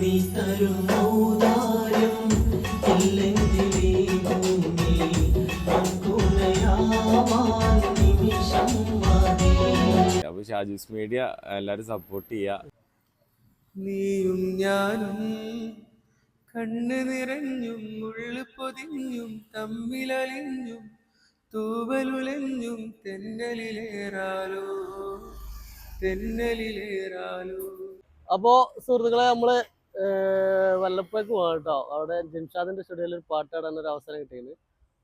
നീ ഇല്ലെങ്കിൽ ഷാജീസ് മീഡിയ എല്ലാരും സപ്പോർട്ട് ചെയ്യുക നീയും ഞാനും കണ്ണ് നിറഞ്ഞും ഉള്ളു പൊതിഞ്ഞും തമ്മിലലിഞ്ഞും തൂവലുലഞ്ഞും തെന്നലിലേറാലോ തെന്നലിലേറാലോ. അപ്പോ സുഹൃത്തുക്കളെ നമ്മൾ വല്ലപ്പോഴേക്ക് പോകാം കേട്ടോ. അവിടെ ജിംഷാദിന്റെ സ്റ്റുഡിയോയിൽ ഒരു പാട്ട് പാടാൻ ഒരു അവസരം കിട്ടിയത്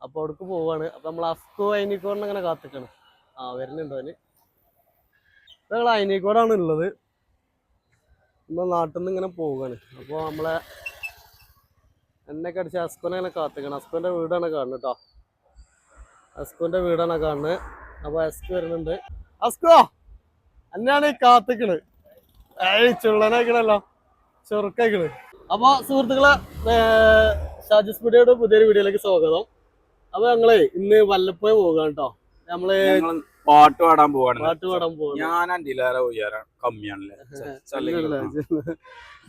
അപ്പൊ അവിടേക്ക് പോവാണ്. അപ്പൊ നമ്മൾ അസ്കോ അയിനിക്കോടിനെ അങ്ങനെ കാത്തിക്കണം. ആ വരുന്നുണ്ടോ അവന്. ഞങ്ങൾ അയിനിക്കോടാണ് ഉള്ളത്. നമ്മൾ നാട്ടിൽ നിന്ന് ഇങ്ങനെ പോവുകയാണ് അപ്പോൾ നമ്മളെ എന്നെ കടിച്ച് അസ്കോനെ അങ്ങനെ കാത്തിക്കണം. അസ്കോന്റെ വീടാണ് കാണുന്നത് കേട്ടോ. അസ്കോന്റെ വീടാണ് കാണുന്നത്. അപ്പൊ അസ്കോ വരുന്നുണ്ട്. അസ്കോ എന്നാണ് ഈ കാത്തിക്കണ് ഏയ് ചുള്ളനായിക്കണല്ലോ ചെറുക്കായിക്കണ് അപ്പൊ സുഹൃത്തുക്കളെ ഷാജിസ് മീഡിയയുടെ പുതിയൊരു വീഡിയോയിലേക്ക് സ്വാഗതം. അപ്പൊ ഞങ്ങളെ ഇന്ന് വല്ലപ്പോഴും പോകാം കേട്ടോ നമ്മൾ ഞങ്ങൾ പാട്ട് പാടാൻ പോവാണ്. പാട്ട് പാടാൻ പോവാണ്. ഞാൻ അന്റിലേറെ പോയാരാ കമ്മിയാണല്ലേ?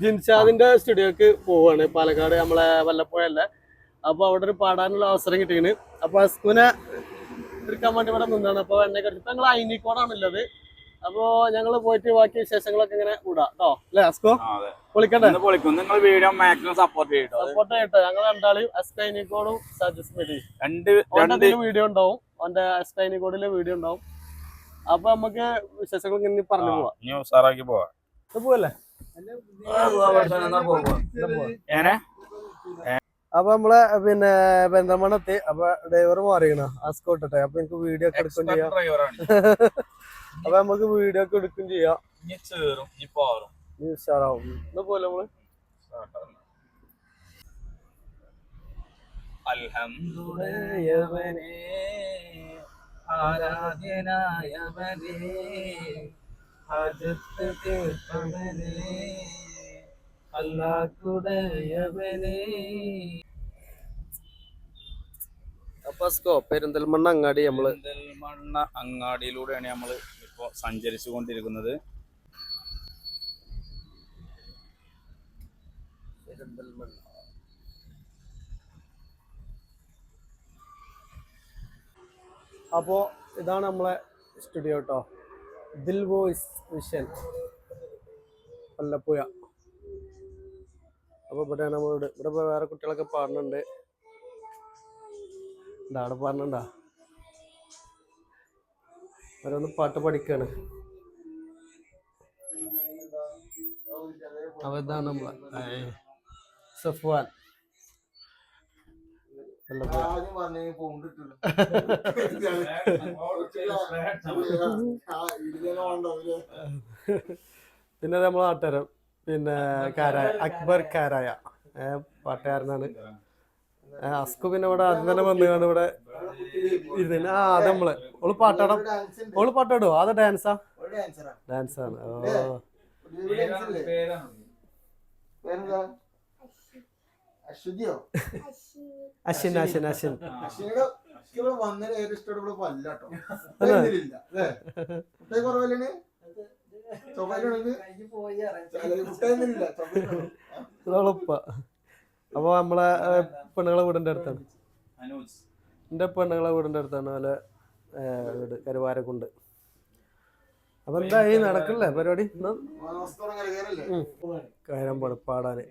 ജിൻഷാദിന്റെ സ്റ്റുഡിയോക്ക് പോവാണ് പാലക്കാട് നമ്മളെ വല്ലപ്പോഴല്ലേ. അപ്പൊ അവിടെ ഒരു പാടാനുള്ള അവസരം കിട്ടിയാണ് അപ്പൊ അസ്കുനെ എടുക്കാൻ വേണ്ടി ഇവിടെ നിന്നാണ്. അപ്പൊ എന്നെ കടിച്ചു ഞങ്ങൾ അയിനിക്കോടാണുള്ളത് അപ്പൊ ഞങ്ങൾ പോയിട്ട് ബാക്കി വിശേഷങ്ങളൊക്കെ ഇങ്ങനെ കൂടാം കേട്ടോ? അല്ലേ അസ്കോ? പൊളിക്കും നിങ്ങൾ വീഡിയോ മാക്സിമം സപ്പോർട്ട് ചെയ്യട്ടോ സപ്പോർട്ട് ചെയ്യട്ടെ ഞങ്ങൾ രണ്ടാളും അസ്കൈനിക്കോടും രണ്ട് രണ്ട് വീഡിയോ ഉണ്ടാവും. വീഡിയോ ഉണ്ടാവും. അപ്പൊ നമുക്ക് വിശേഷങ്ങൾ ഇങ്ങനെ പറഞ്ഞു പോവാം. ഇനി ഉഷാറാക്കി പോവാ. ഇത് പോവല്ലേ? അപ്പൊ നമ്മളെ പിന്നെ ബന്ധമണത്തി എത്തി അപ്പൊ ഡ്രൈവർ മാറിയണ അസ്കോട്ടെ അപ്പൊ എനിക്ക് വീഡിയോ ഒക്കെ എടുക്കും ഡ്രൈവറാണ് അപ്പൊ നമുക്ക് വീഡിയോ ഒക്കെ എടുക്കും ചെയ്യാം. ഇനി ചേറും ഇനി പോറും ഇനി ഉഷാറാവും. പോലെ നമ്മൾ ആരാധ്യനായവനെ അപ്പൊ സ്കോ പെരിന്തൽമണ്ണ അങ്ങാടി നമ്മൾ. പെരിന്തൽമണ്ണ അങ്ങാടിയിലൂടെയാണ് നമ്മൾ ഇപ്പോ സഞ്ചരിച്ചു കൊണ്ടിരിക്കുന്നത് പെരിന്തൽമണ്ണ അപ്പോ ഇതാണ് നമ്മളെ സ്റ്റുഡിയോ കേട്ടോ ദിൽ വോയിസ് മിഷൻ. വല്ലപ്പുഴ. അപ്പൊ ഇവിടെ നമ്മളോട് ഇവിടെ വേറെ കുട്ടികളൊക്കെ പാടുന്നുണ്ട്. ഇതാണ് പാടുന്നുണ്ടാ? അവരൊന്ന് പാട്ട് പഠിക്കാണ്. അവതാണ് നമ്മളെ സഫ്വാൻ. പിന്നെ നമ്മൾ ആട്ടരം പിന്നെ കാരായ അക്ബർ കാരായ. പാട്ടുകാരനാണ്. അസ്കു പിന്നെ ഇവിടെ ആദ്യം തന്നെ വന്നു കാണും ഇവിടെ ഇരുന്ന് ആ അത് നമ്മൾ. ഓൾ പാട്ടാടാം. ഓൾ പാട്ടാടോ അത് ഡാൻസാ? ഡാൻസ് ആണ് ഓ അശ്വിൻ അശ്വിൻ അശ്വിൻ. വന്നതിന് ഏറ്റവും കുറവല്ലേ അപ്പൊ നമ്മളെ പെണ്ണുങ്ങളെ വീടിന്റെ അടുത്താണ്. എന്റെ എന്റെ പെണ്ണുങ്ങളെ വീടിന്റെ അടുത്താണ് അല്ലെ വീട് കരുവാരക്കുണ്ട്. അപ്പൊ എന്തായി നടക്കില്ലേ പരിപാടി? കയറാൻ പാട് പാടാന്.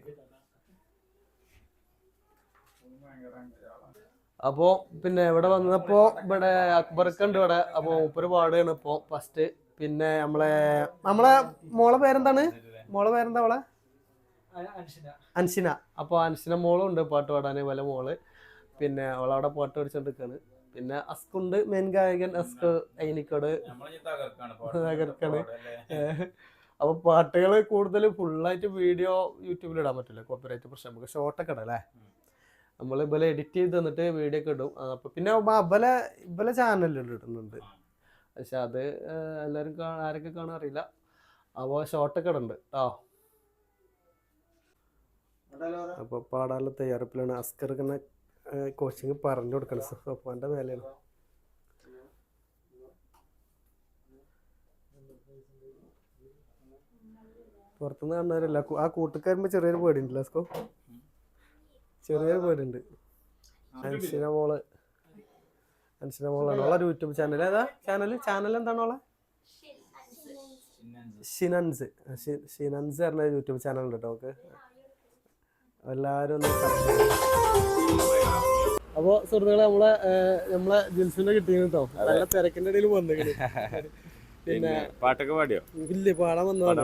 അപ്പോ പിന്നെ ഇവിടെ വന്നപ്പോ ഇവിടെ അക്ബർക്ക് ഉണ്ട് ഇവിടെ. അപ്പൊ മൂപ്പര് പാടുകയാണ് ഇപ്പൊ ഫസ്റ്റ് പിന്നെ നമ്മളെ നമ്മളെ മോളെ പേരെന്താണ്? മോളെ പേരെന്താ അവളെ? അൻസിന. അപ്പൊ അൻസിന മോളും ഉണ്ട് പാട്ട് പാടാന് വല്ല മോൾ. പിന്നെ അവളവിടെ പാട്ട് പഠിച്ചോണ്ടിരിക്കാണ്. പിന്നെ അസ്കുണ്ട് മെയിൻ ഗായകൻ അസ്ക് അയിനിക്കോട്. നമ്മളിനി തകർക്കാണ്. അപ്പൊ പാട്ടുകൾ കൂടുതൽ ഫുള്ളായിട്ട് വീഡിയോ യൂട്യൂബിൽ ഇടാൻ പറ്റില്ല. കോപ്പിറൈറ്റ് പ്രശ്നം. നമുക്ക് ഷോർട്ടൊക്കെ ഇടാം അല്ലേ? നമ്മൾ ഇവലെ എഡിറ്റ് ചെയ്ത് തന്നിട്ട് വീഡിയോ ഒക്കെ ഇടും. അപ്പൊ പിന്നെ ഇവലെ ഇവലെ ചാനലിൽ ഇടുന്നുണ്ട്. പക്ഷെ അത് എല്ലാരും എല്ലാവരും ആരൊക്കെ കാണാൻ അറിയില്ല. അപ്പോൾ ഷോർട്ടൊക്കെ ഇടുന്നുണ്ട് കേട്ടോ അപ്പോൾ പാടാനുള്ള തയ്യാറെടുപ്പിലാണ് അസ്കർ ഇങ്ങനെ കോച്ചിങ് പറഞ്ഞു കൊടുക്കണം സഫാന്റെ മേലെയാണ്. പുറത്തുനിന്ന് കാണുന്നവരല്ല. ആ കൂട്ടുകാരുമ്പോ ചെറിയൊരു പേടിയുണ്ടല്ലോ അസ്കോ? ചെറിയൊരു പേടിയുണ്ട്. അൻസിന മോൾ. അൻസിന മോളാണ്. ഓളെ യൂട്യൂബ് ചാനൽ ഏതാ? ചാനൽ ചാനൽ എന്താണ് ഓളെ? ഷിനൻസ്. ഷിനൻസ് പറഞ്ഞ യൂട്യൂബ് ചാനൽ ഉണ്ട് കേട്ടോ ഓക്കെ. എല്ലാവരും ഒന്ന് അപ്പോൾ സുഹൃത്തുക്കളെ നമ്മളെ നമ്മളെ ജിൽസിനെ കിട്ടിയത് കേട്ടോ നല്ല തിരക്കിന്റെ ഇടയിൽ വന്നു പിന്നെ പാട്ടൊക്കെ പാടിയോ? ഇല്ല പാടാൻ വന്നതാണ്.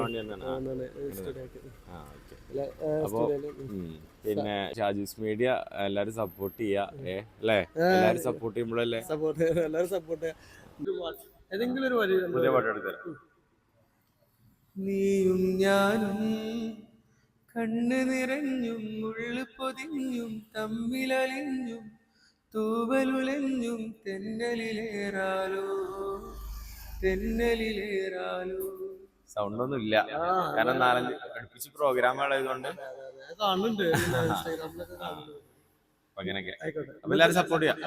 പിന്നെ ഷാജീസ് മീഡിയ എല്ലാരും സപ്പോർട്ട് ചെയ്യാ അല്ലേ? എല്ലാരും സപ്പോർട്ട് ചെയ്യുമ്പോഴല്ലേ? സപ്പോർട്ട് എല്ലാരും സപ്പോർട്ട് ഏതെങ്കിലും ഒരു വരി നമ്മൾ പുതിയ പാട്ട് എടുത്തരാം. നീയും ഞാനും കണ്ണ് നിറഞ്ഞും ഉള്ളു പൊതിഞ്ഞും തമ്മിലലിഞ്ഞും തൂവലുലഞ്ഞും തെന്നലിലേറാലോ തെന്നലിലേറാലോ. സൗണ്ട് ഒന്നും ഇല്ല കാരണം നാലഞ്ച് അടുപ്പിച്ച് പ്രോഗ്രാമുകളായതുകൊണ്ട് കാണുന്നുണ്ട്. അങ്ങനെയൊക്കെ. അപ്പൊ എല്ലാരും സപ്പോർട്ട് ചെയ്യാം.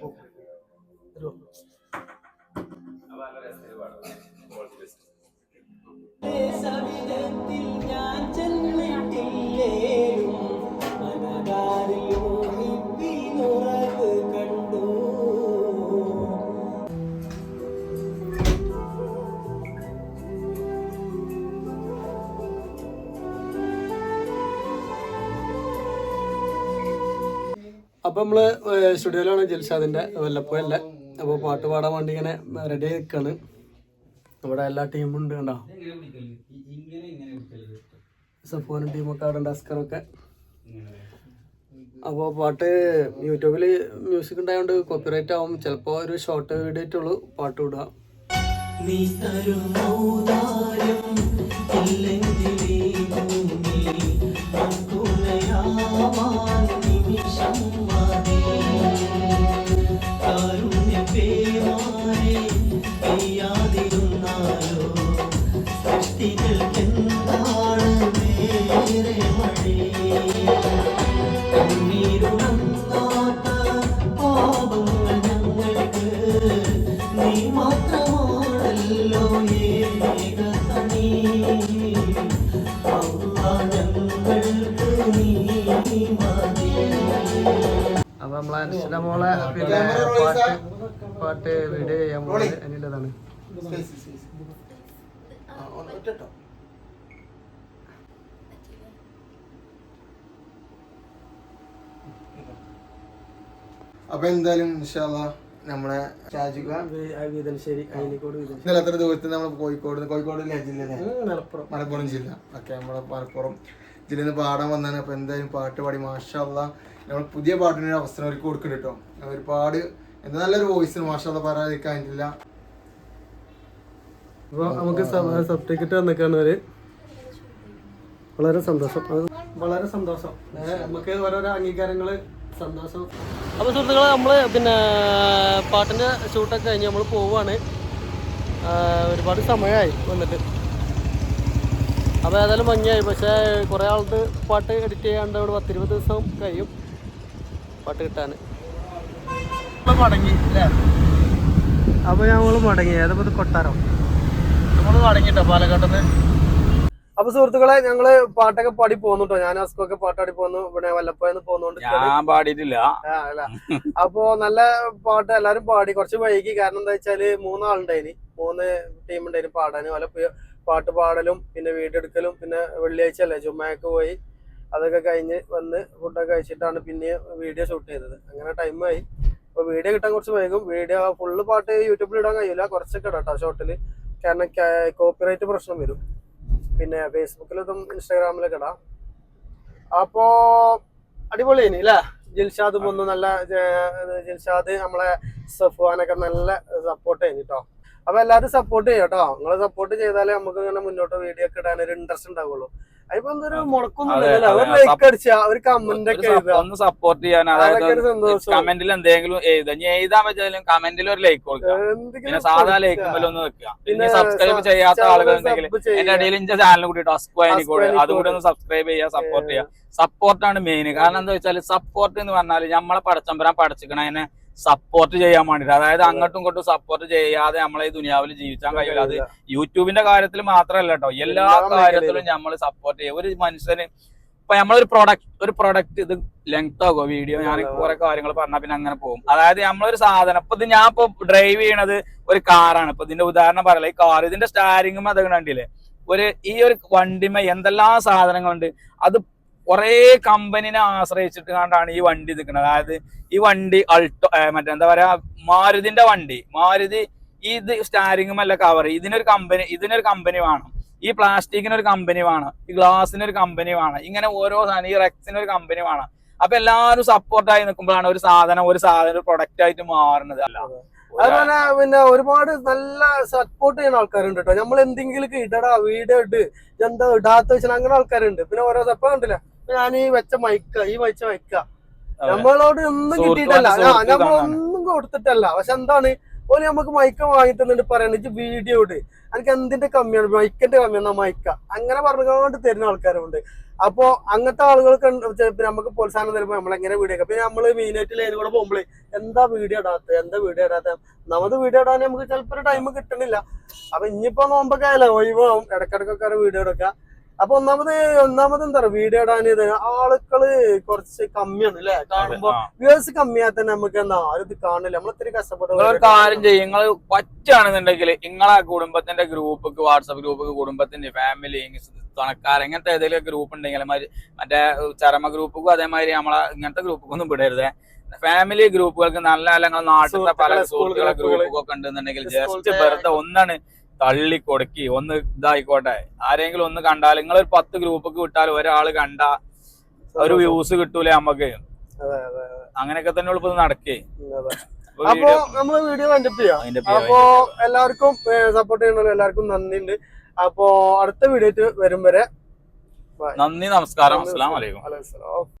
ഓക്കെ. അപ്പൊ നമ്മൾ സ്റ്റുഡിയോയിലാണ് ജൽഷാദിന്റെ വല്ലപ്പോഴല്ല അപ്പൊ പാട്ട് പാടാൻ വേണ്ടി ഇങ്ങനെ റെഡി ആയി നിൽക്കാണ് ഇവിടെ എല്ലാ ടീമും ഉണ്ട് കണ്ടോ? സഫോനും ടീമൊക്കെ അവിടെ ഉണ്ട് അസ്കറൊക്കെ അപ്പോൾ പാട്ട് യൂട്യൂബിൽ മ്യൂസിക് ഉണ്ടായതുകൊണ്ട് കോപ്പിറൈറ്റ് ആവും. ചിലപ്പോൾ ഒരു ഷോർട്ട് വീഡിയോ പാട്ട് വിടുക. നീ തരും അനുഷ്ഠ മോളെ. പിന്നെ പാട്ട് പാട്ട് വീഡിയോ ചെയ്യാൻ പോകുന്നത് അതിനുള്ളതാണ് അപ്പൊ എന്തായാലും ഇൻഷാല്ലാ നമ്മളെ ഷാജിക എത്ര ദിവസത്തിൽ നമ്മൾ കോഴിക്കോട് കോഴിക്കോട് ജില്ലയിലെ മലപ്പുറം. മലപ്പുറം ജില്ല. ഓക്കെ നമ്മളെ മലപ്പുറം. നിന്ന് പാടാൻ വന്നാണ് അപ്പോൾ എന്തായാലും പാട്ട് പാടി മാഷല്ല നമ്മൾ പുതിയ പാട്ടിന് ഒരു അവസരം അവർക്ക് കൊടുക്കുന്നുണ്ട് കേട്ടോ ഒരുപാട് എന്താ നല്ലൊരു വോയിസ് മാഷല്ല പറയാതിരിക്കാൻ പറ്റില്ല അപ്പോൾ നമുക്ക് വന്നിക്കാണ് വളരെ സന്തോഷം. വളരെ സന്തോഷം. നമുക്ക് ഓരോരോ അംഗീകാരങ്ങൾ സന്തോഷം. അപ്പോൾ സുഹൃത്തുക്കളെ നമ്മൾ പിന്നെ പാട്ടിന്റെ ഷൂട്ടൊക്കെ കഴിഞ്ഞ് നമ്മൾ പോവാണ്. ഒരുപാട് സമയമായി വന്നിട്ട്. അപ്പോൾ ഏതായാലും ഭംഗിയായി. പക്ഷേ കുറേ ആൾക്ക് പാട്ട് എഡിറ്റ് ചെയ്യാണ്ട് അവിടെ പത്തിരുപത് ദിവസം കഴിയും പാട്ട് കിട്ടാൻ മടങ്ങി അല്ലേ? അപ്പോൾ ഞങ്ങൾ മടങ്ങി. ഏതപ്പോൾ കൊട്ടാരോ കൊട്ടാരം. നമ്മൾ മടങ്ങിട്ടോ പാലക്കാട്ടിൽ നിന്ന് അപ്പൊ സുഹൃത്തുക്കളെ ഞങ്ങൾ പാട്ടൊക്കെ പാടി പോന്നുട്ടോ ഞാൻ അസ്കൊക്കെ പാട്ടാടി പോന്നു. ഇവിടെ വല്ലപ്പോയെന്ന് പോന്നോണ്ട് ഞാൻ പാടിയിട്ടില്ല. അപ്പോ നല്ല പാട്ട് എല്ലാരും പാടി. കുറച്ച് വൈകി. കാരണം എന്താ വെച്ചാൽ മൂന്നാളുണ്ടായിന്. മൂന്ന് ടീം ഉണ്ടായിന് പാടാന്. പ് പാട്ട് പാടലും പിന്നെ വീടെടുക്കലും പിന്നെ വെള്ളിയാഴ്ച അല്ലേ ജുമ്മയൊക്കെ പോയി അതൊക്കെ കഴിഞ്ഞ് വന്ന് ഫുഡൊക്കെ കഴിച്ചിട്ടാണ് പിന്നെ വീഡിയോ ഷൂട്ട് ചെയ്തത്. അങ്ങനെ ടൈമായി അപ്പോൾ വീഡിയോ കിട്ടാൻ കുറച്ച് വൈകും. വീഡിയോ ഫുള്ള് പാട്ട് യൂട്യൂബിൽ ഇടാൻ കഴിയില്ല കുറച്ചൊക്കെ ഇടാം കേട്ടോ ഷോർട്ടിൽ കാരണം കോപ്പിറൈറ്റ് പ്രശ്നം വരും. പിന്നെ ഫേസ്ബുക്കിലും ഇൻസ്റ്റാഗ്രാമിലൊക്കെ ഇടാം. അപ്പോ അടിപൊളിയാണ് അല്ലേ ജിൽഷാദ് ഒന്ന് നല്ല ജിൽഷാദ് നമ്മളെ സഫ്വാനൊക്കെ നല്ല സപ്പോർട്ട് ചെയ്യുന്നു കേട്ടോ അപ്പൊ എല്ലാവരും സപ്പോർട്ട് ചെയ്യാം കേട്ടോ. നിങ്ങൾ സപ്പോർട്ട് ചെയ്താലേ നമുക്ക് ഇങ്ങനെ മുന്നോട്ട് വീഡിയോ ഒക്കെ ഇടാൻ ഒരു ഇൻട്രസ്റ്റ് ഉണ്ടാവുള്ളൂ. അതിപ്പോ എന്തൊരു മുടക്കൊന്നും ഒരു ലൈക്ക് അടിച്ചാ ഒരു കമന്റ് ഒക്കെ ഒന്ന് സപ്പോർട്ട് ചെയ്യാൻ അതായത് കമന്റിൽ എന്തെങ്കിലും എഴുതാം ഇനി എഴുതാൻ പറ്റാലും കമന്റിൽ ഒരു ലൈക്ക് കൊടുക്കുക. സാധാ. ലൈക്കുമ്പോൾ ഒന്ന് വെക്കുക. പിന്നെ സബ്സ്ക്രൈബ് ചെയ്യാത്ത ആളുകൾ ഉണ്ടെങ്കിൽ എന്റെ ഇടയിൽ ഇന്റെ ചാനൽ കൂടി അസ്കോ കൂടെ. അതുകൂടി ഒന്ന് സബ്സ്ക്രൈബ് ചെയ്യുക സപ്പോർട്ട് ചെയ്യുക. സപ്പോർട്ടാണ് മെയിൻ കാരണം എന്താ വെച്ചാൽ സപ്പോർട്ട് എന്ന് പറഞ്ഞാൽ നമ്മളെ പടച്ചമ്പരാൻ പഠിച്ചിക്കണതിനെ സപ്പോർട്ട് ചെയ്യാൻ വേണ്ടിട്ട്. അതായത് അങ്ങോട്ടും ഇങ്ങോട്ടും സപ്പോർട്ട് ചെയ്യാതെ നമ്മളെ ഈ ദുനിയാവിൽ ജീവിക്കാൻ കഴിയില്ല. അത് യൂട്യൂബിന്റെ കാര്യത്തിൽ മാത്രമല്ല കേട്ടോ എല്ലാ കാര്യത്തിലും നമ്മൾ സപ്പോർട്ട് ചെയ്യും. ഒരു മനുഷ്യന് ഇപ്പൊ നമ്മളൊരു പ്രൊഡക്റ്റ് ഒരു പ്രൊഡക്റ്റ് ഇത് ലെങ്ത് ആകുമോ വീഡിയോ ഞാൻ കുറെ കാര്യങ്ങൾ പറഞ്ഞാൽ പിന്നെ അങ്ങനെ പോകും. അതായത് നമ്മളൊരു സാധനം ഇപ്പൊ ഇത് ഞാൻ ഇപ്പൊ ഡ്രൈവ് ചെയ്യണത് ഒരു കാറാണ് ഇപ്പൊ ഇതിന്റെ ഉദാഹരണം പറയല ഈ കാർ ഇതിന്റെ സ്റ്റാരിങ്ങും അത് കണ്ടില്ലേ? ഒരു ഈ ഒരു വണ്ടിമ എന്തെല്ലാം സാധനങ്ങളുണ്ട് അത് കുറേ കമ്പനിനെ ആശ്രയിച്ചിട്ട് കണ്ടാണ് ഈ വണ്ടി നിൽക്കുന്നത് അതായത് ഈ വണ്ടി അൾട്ടോ മറ്റേ എന്താ പറയാ മാരുതിന്റെ വണ്ടി. മാരുതി ഇത് സ്റ്റാരിങ്ങുമല്ല കവർ ഇതിനൊരു കമ്പനി ഇതിനൊരു കമ്പനി വേണം. ഈ പ്ലാസ്റ്റിക്കിനൊരു കമ്പനി വേണം. ഈ ഗ്ലാസിനൊരു കമ്പനി വേണം. ഇങ്ങനെ ഓരോ സാധനം ഈ റെക്സിന് ഒരു കമ്പനി വേണം. അപ്പൊ എല്ലാവരും സപ്പോർട്ടായി നിൽക്കുമ്പോഴാണ് ഒരു സാധനം ഒരു സാധനം ഒരു പ്രൊഡക്റ്റ് ആയിട്ട് മാറുന്നത്. അല്ല. അതുപോലെ പിന്നെ ഒരുപാട് നല്ല സപ്പോർട്ട് ചെയ്യുന്ന ആൾക്കാരുണ്ട് കേട്ടോ നമ്മൾ എന്തെങ്കിലും ഇടടാ വീട് ഇട് എന്താ ഇടാത്ത വെച്ചാൽ അങ്ങനെ ആൾക്കാരുണ്ട്. പിന്നെ ഓരോ സപ്പ കണ്ടില്ല? ഞാൻ ഈ വെച്ച മൈക്ക ഈ വെച്ച മൈക്ക നമ്മളോട് ഒന്നും കിട്ടിയിട്ടല്ല. നമ്മളൊന്നും കൊടുത്തിട്ടല്ല. പക്ഷെ എന്താണ്? ഓന് നമുക്ക് മൈക്ക വാങ്ങി തന്നിട്ട് പറയണ വീഡിയോ ഇട്. എനിക്ക് എന്തിന്റെ കമ്മിയാണ്? മൈക്കിന്റെ കമ്മിയാണ് മൈക്ക അങ്ങനെ പറഞ്ഞുകൊണ്ട് തരുന്ന ആൾക്കാരുണ്ട്. അപ്പോ അങ്ങനത്തെ ആളുകൾക്ക് നമുക്ക് പ്രോത്സാഹനം തരുമ്പോ നമ്മളെങ്ങനെ വീഡിയോ ഒക്കെ പിന്നെ നമ്മൾ മെയിനായിട്ട് ലൈനിൽ കൂടെ പോകുമ്പോൾ എന്താ വീഡിയോ ഇടാത്ത? എന്താ വീഡിയോ ഇടാത്ത? നമുക്ക് വീഡിയോ ഇടാൻ നമുക്ക് ചിലപ്പോൾ ഒരു ടൈം കിട്ടണില്ല. അപ്പൊ ഇനിയിപ്പോ നോമ്പൊക്കെ ആയാലോ? ഒഴിവാകും ഇടക്കിടക്കൊക്കെ വീഡിയോ എടുക്കാം അപ്പൊ ഒന്നാമത് ഒന്നാമത് എന്താ പറയുക വീഡിയോ ഇടാൻ ആളുകൾ കുറച്ച് കമ്മിയാണ് അല്ലെ? കാണുമ്പോ വ്യൂസ് വ്യൂവേഴ്സ് കമ്മിയാൽ തന്നെ നമുക്ക് എന്താ ആരും ഇത് കാണില്ല. നമ്മൾ ഇത്തിരി കഷ്ടപ്പെട്ട് കാര്യം ചെയ്യും. നിങ്ങൾ പറ്റുകയാണെന്നുണ്ടെങ്കിൽ നിങ്ങളെ കുടുംബത്തിന്റെ ഗ്രൂപ്പ് വാട്സപ്പ് ഗ്രൂപ്പ് കുടുംബത്തിന്റെ ഫാമിലി തുണക്കാർ ഇങ്ങനത്തെ ഏതെങ്കിലും ഗ്രൂപ്പ് ഉണ്ടെങ്കിൽ മറ്റ് ചരമ ഗ്രൂപ്പുക്കും അതേമാതിരി നമ്മളെ ഇങ്ങനത്തെ ഗ്രൂപ്പൊന്നും വിടരുത്. ഫാമിലി ഗ്രൂപ്പുകൾക്ക് നല്ല അല്ലെങ്കിൽ നാട്ടിലത്തെ പല സുഹൃത്തുക്കളെ, ഗ്രൂപ്പുകൾ ഒക്കെ ഉണ്ടെന്നുണ്ടെങ്കിൽ ജസ്റ്റ് വെറുതെ ഒന്നാണ് തള്ളി കൊടുക്കി ഒന്ന് ഇതായിക്കോട്ടെ. ആരെങ്കിലും ഒന്ന് കണ്ടാൽ നിങ്ങൾ ഒരു പത്ത് ഗ്രൂപ്പൊക്കെ വിട്ടാൽ ഒരാൾ കണ്ട ഒരു വ്യൂസ് കിട്ടൂലേ നമുക്ക് അതെ, അങ്ങനെയൊക്കെ തന്നെ ഇപ്പൊ നടക്കേ. അപ്പോ നമ്മൾ വീഡിയോ കണ്ടപ്പ് ചെയ്യാം അതിന്റെ അപ്പോ എല്ലാവർക്കും സപ്പോർട്ട് ചെയ്യണല്ലോ എല്ലാവർക്കും നന്ദിയുണ്ട്. അപ്പോ അടുത്ത വീഡിയോ വരും വരെ. നന്ദി നമസ്കാരം. അസ്സാം വലൈക്കും